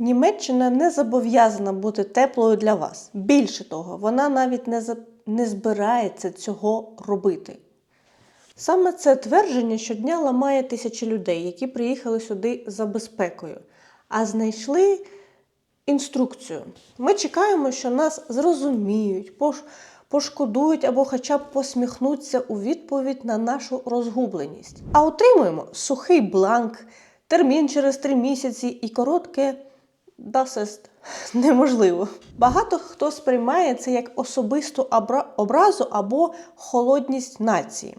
Німеччина не зобов'язана бути теплою для вас. Більше того, вона навіть не, за... не збирається цього робити. Саме це твердження щодня ламає тисячі людей, які приїхали сюди за безпекою, а знайшли інструкцію. Ми чекаємо, що нас зрозуміють, пош... пошкодують або хоча б посміхнуться у відповідь на нашу розгубленість. А отримуємо сухий бланк, термін через три місяці і коротке Das неможливо. Багато хто сприймає це як особисту образу або холодність нації.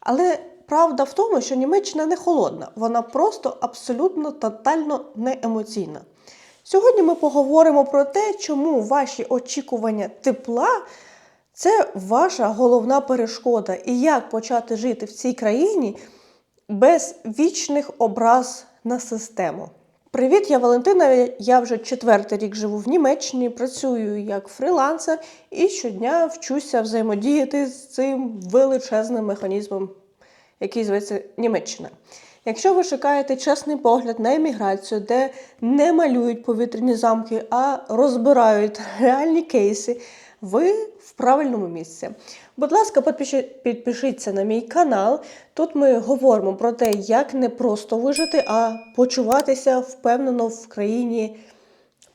Але правда в тому, що Німеччина не холодна, вона просто абсолютно тотально не емоційна. Сьогодні ми поговоримо про те, чому ваші очікування тепла це ваша головна перешкода, і як почати жити в цій країні без вічних образ на систему. Привіт, я Валентина. Я вже четвертий рік живу в Німеччині, працюю як фрілансер і щодня вчуся взаємодіяти з цим величезним механізмом, який зветься Німеччина. Якщо ви шукаєте чесний погляд на еміграцію, де не малюють повітряні замки, а розбирають реальні кейси, ви в правильному місці. Будь ласка, підпишіться на мій канал. Тут ми говоримо про те, як не просто вижити, а почуватися впевнено в країні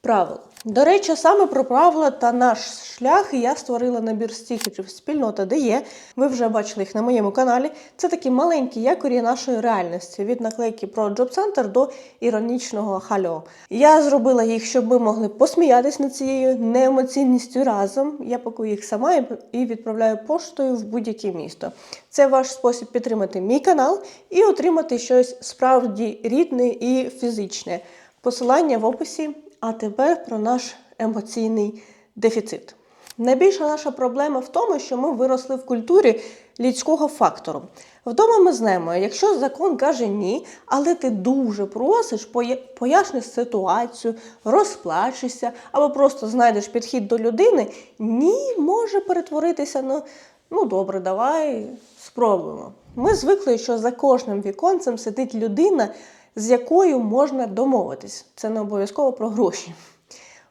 правил. До речі, саме про правила та наш шлях я створила набір стікерів спільнота, де є. Ви вже бачили їх на моєму каналі. Це такі маленькі якорі нашої реальності від наклейки про Job Center до іронічного хальо. Я зробила їх, щоб ми могли посміятись над цією неемоційністю разом. Я пакую їх сама і відправляю поштою в будь-яке місто. Це ваш спосіб підтримати мій канал і отримати щось справді рідне і фізичне. Посилання в описі. А тепер про наш емоційний дефіцит. Найбільша наша проблема в тому, що ми виросли в культурі людського фактору. Вдома ми знаємо, якщо закон каже ні, але ти дуже просиш, поя- поясниш ситуацію, розплачешся або просто знайдеш підхід до людини, ні може перетворитися на ну добре, давай спробуємо. Ми звикли, що за кожним віконцем сидить людина, з якою можна домовитись. Це не обов'язково про гроші.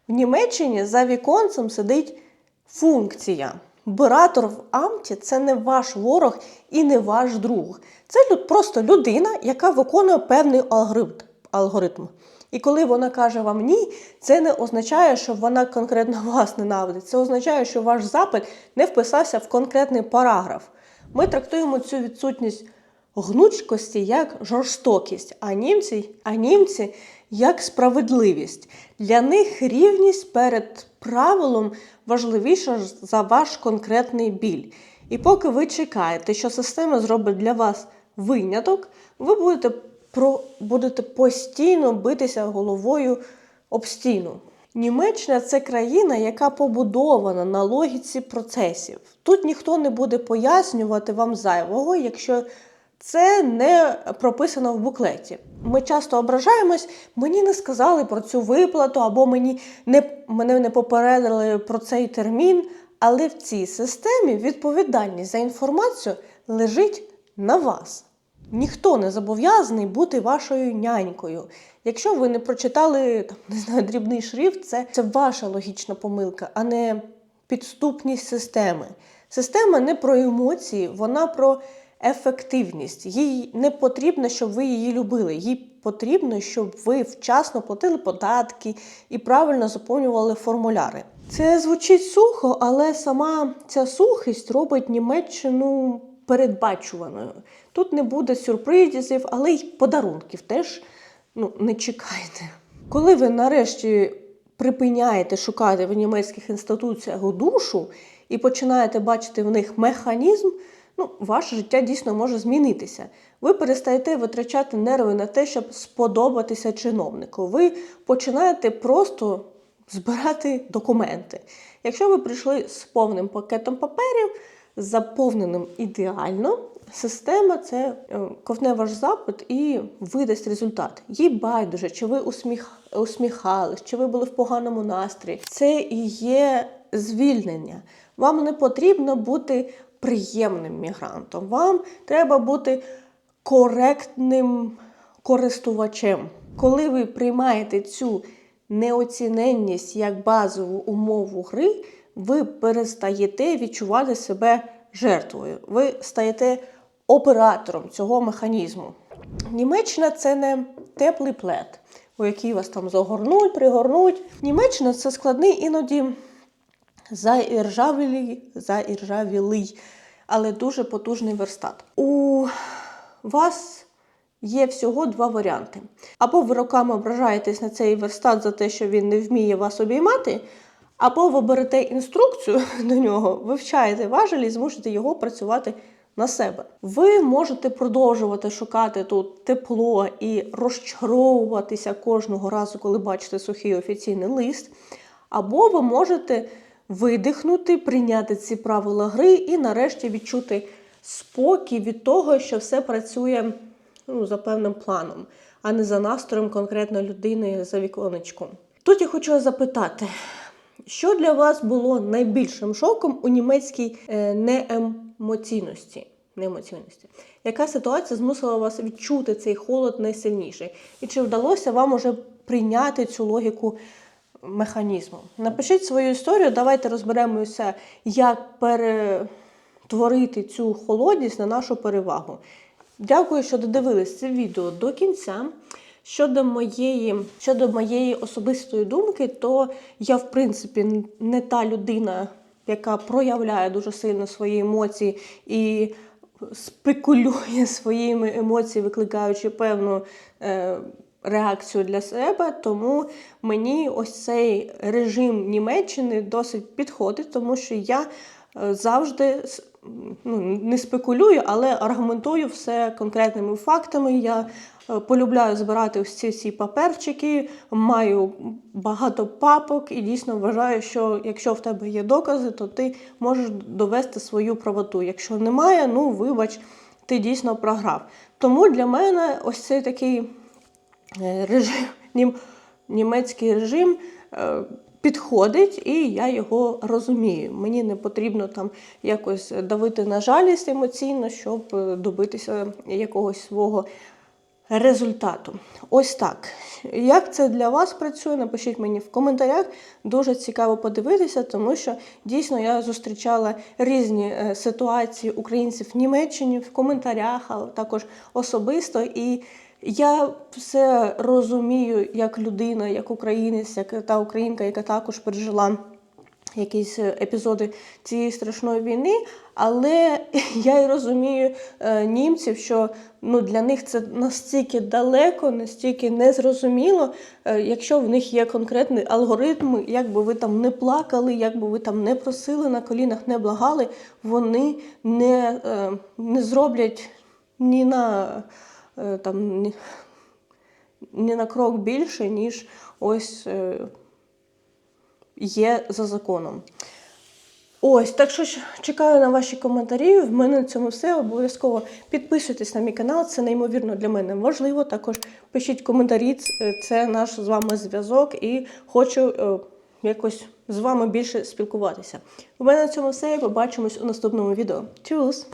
В Німеччині за віконцем сидить функція. Буратор в амті це не ваш ворог і не ваш друг. Це просто людина, яка виконує певний алгоритм. І коли вона каже вам ні, це не означає, що вона конкретно вас ненавидить. Це означає, що ваш запит не вписався в конкретний параграф. Ми трактуємо цю відсутність гнучкості як жорстокість, а німці, а німці як справедливість. Для них рівність перед правилом важливіша за ваш конкретний біль. І поки ви чекаєте, що система зробить для вас виняток, ви будете, про, будете постійно битися головою об стіну. Німеччина це країна, яка побудована на логіці процесів. Тут ніхто не буде пояснювати вам зайвого, якщо це не прописано в буклеті. Ми часто ображаємось, мені не сказали про цю виплату, або мені не, мене не попередили про цей термін. Але в цій системі відповідальність за інформацію лежить на вас. Ніхто не зобов'язаний бути вашою нянькою. Якщо ви не прочитали там, не знаю, дрібний шрифт, це, це ваша логічна помилка, а не підступність системи. Система не про емоції, вона про ефективність. Їй не потрібно, щоб ви її любили. Їй потрібно, щоб ви вчасно платили податки і правильно заповнювали формуляри. Це звучить сухо, але сама ця сухість робить Німеччину передбачуваною. Тут не буде сюрпризів, але й подарунків теж ну, не чекайте. Коли ви нарешті припиняєте шукати в німецьких інституціях душу і починаєте бачити в них механізм, ну, ваше життя дійсно може змінитися. Ви перестаєте витрачати нерви на те, щоб сподобатися чиновнику. Ви починаєте просто збирати документи. Якщо ви прийшли з повним пакетом паперів, заповненим ідеально, система це е, ковтне ваш запит і видасть результат. Їй байдуже, чи ви усміх... усміхались, чи ви були в поганому настрої. Це і є звільнення. Вам не потрібно бути приємним мігрантом. Вам треба бути коректним користувачем. Коли ви приймаєте цю неоціненність як базову умову гри, ви перестаєте відчувати себе жертвою. Ви стаєте оператором цього механізму. Німеччина це не теплий плед, у який вас там загорнуть, пригорнуть. Німеччина це складний іноді заіржавілий, заіржавілий, але дуже потужний верстат. У вас є всього два варіанти. Або ви роками ображаєтесь на цей верстат за те, що він не вміє вас обіймати, або ви берете інструкцію до нього, вивчаєте важелі і змушуєте його працювати на себе. Ви можете продовжувати шукати тут тепло і розчаровуватися кожного разу, коли бачите сухий офіційний лист. Або ви можете видихнути, прийняти ці правила гри і нарешті відчути спокій від того, що все працює ну, за певним планом, а не за настроєм конкретної людини за віконечком. Тут я хочу запитати, що для вас було найбільшим шоком у німецькій е, неемоційності? неемоційності? Яка ситуація змусила вас відчути цей холод найсильніший? І чи вдалося вам уже прийняти цю логіку механізму? Напишіть свою історію, давайте розберемося, як перетворити цю холодність на нашу перевагу. Дякую, що додивились це відео до кінця. Щодо моєї, щодо моєї особистої думки, то я, в принципі, не та людина, яка проявляє дуже сильно свої емоції і спекулює своїми емоціями, викликаючи певну е, реакцію для себе. Тому мені ось цей режим Німеччини досить підходить, тому що я е, завжди ну, не спекулюю, але аргументую все конкретними фактами. Я е, полюбляю збирати ось ці всі паперчики, маю багато папок і дійсно вважаю, що якщо в тебе є докази, то ти можеш довести свою правоту. Якщо немає, ну вибач, ти дійсно програв. Тому для мене ось цей такий режим, нім, німецький режим е, підходить, і я його розумію. Мені не потрібно там якось давити на жалість емоційно, щоб е, добитися якогось свого результату. Ось так. Як це для вас працює? Напишіть мені в коментарях. Дуже цікаво подивитися, тому що дійсно я зустрічала різні е, ситуації українців в Німеччині в коментарях, а також особисто. І я все розумію як людина, як українець, як та українка, яка також пережила якісь е, епізоди цієї страшної війни, але я й розумію е, німців, що ну, для них це настільки далеко, настільки незрозуміло, е, якщо в них є конкретний алгоритм, як би ви там не плакали, як би ви там не просили на колінах, не благали, вони не, не зроблять ні на там. Ні, ні на крок більше, ніж ось е, є за законом. Ось, так що чекаю на ваші коментарі. В мене на цьому все. Обов'язково підписуйтесь на мій канал, це неймовірно для мене важливо. Також пишіть коментарі, це наш з вами зв'язок, і хочу е, якось з вами більше спілкуватися. У мене на цьому все. Побачимось у наступному відео. Тюс!